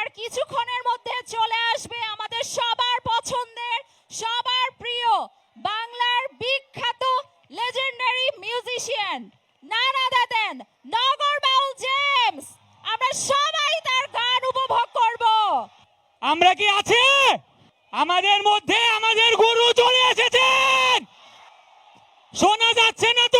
আর কিছুক্ষণের মধ্যে চলে আসবে আমাদের সবার পছন্দের, সবার প্রিয় বাংলার বিখ্যাত লেজেন্ডারি মিউজিশিয়ান নানা দেন নগর বাউল জেমস। আমরা সবাই তার গান উপভোগ করব। আমরা কি আছে? আমাদের মধ্যে আমাদের গুরু চলে এসেছেন। শোনা যাচ্ছে না তো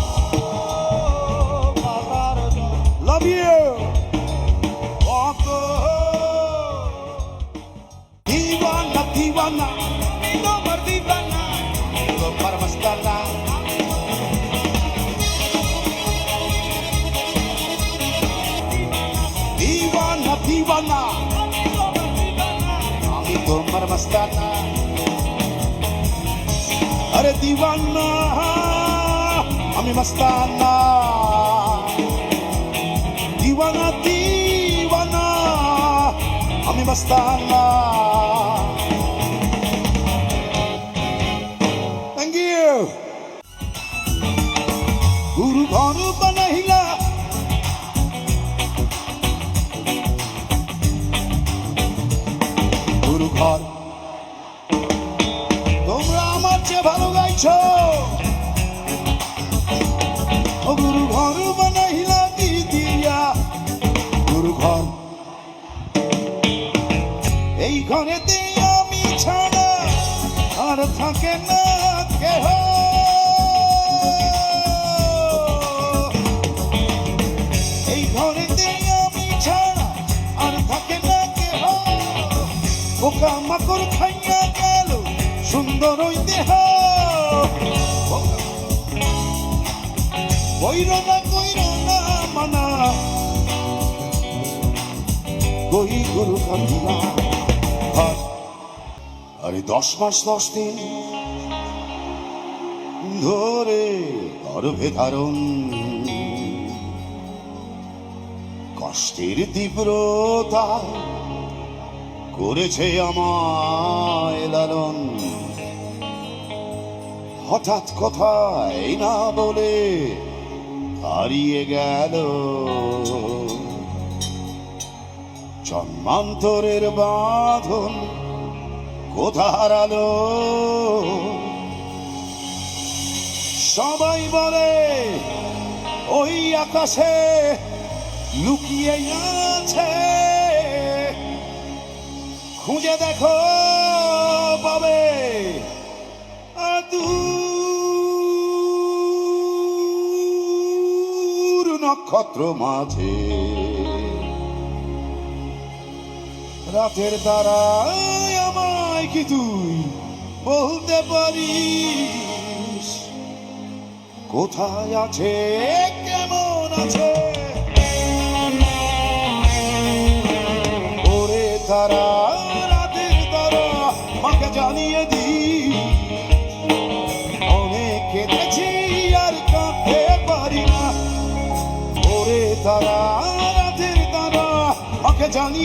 दीवाना दीवाना तो मर दीवाना तो मर मस्ताना दीवाना दीवाना আমি তোমার মস্তানা আরে দিওয়ানা আমি মস্তানা দিওয়ানা দিওয়ানা আমি মস্তানা গুরু ঘর বানাইলা। গুরু ঘর। তোমরা আমার চেয়ে ভালো গাইছো। পোকা মাকড় খাইয়া গেল, সুন্দর ওই দেহ। কইর না কইর না, মানা। কই গুরু কান্দিলা আর আরে দশ মাস, দশ দিন ধরে গর্ভে ধারণ কষ্টের তীব্রতা করেছে আমায় লালন। হঠাৎ কথাই না বলে হারিয়ে গেল। জন্মান্তরের বাঁধন কোথা হারালো? সবাই বলে, ওই আকাশে লুকিয়ে আছে খুঁজে দেখো পাবে। দূর নক্ষত্র মাঝে। রাতের দ্বারাই আমায় কি তুই বলতে পারিস? কোথায় আছে? কেমন আছে?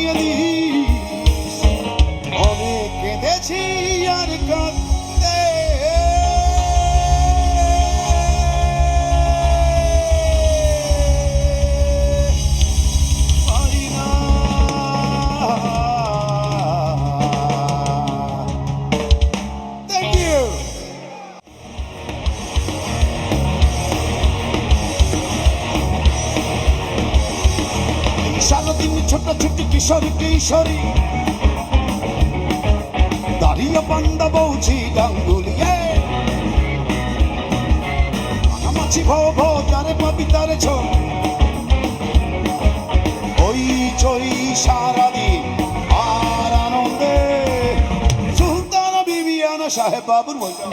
Maria কিশোরী কিশোরী। দাঁড়িয়ে পান্ডা বৌছি গাঙ্গুলিয়ে। মাছি ভো ভো তারে পাবি তারে ছো ওই চই সারাদিন আর আনন্দে। সুলতানা বিবিয়ানা সাহেব বাবুর বলতে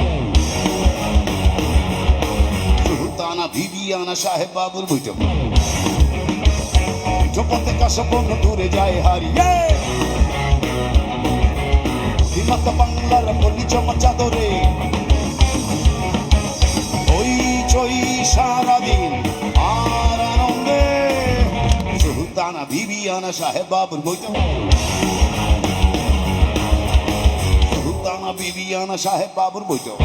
সুলতানা বিবিয়ানা সাহেব বাবুর বৈঠক জগতে কাশবন দূরে যায় হারিয়ে। বিমাতা বাংলার পল্লী চমা চাদরে। ওই চই সারাদিন আর আনন্দে। সুলতানা বিবিয়ানা সাহেব বাবুর বৈঠক সুলতানা বিবিয়ানা সাহেব বাবুর বৈঠক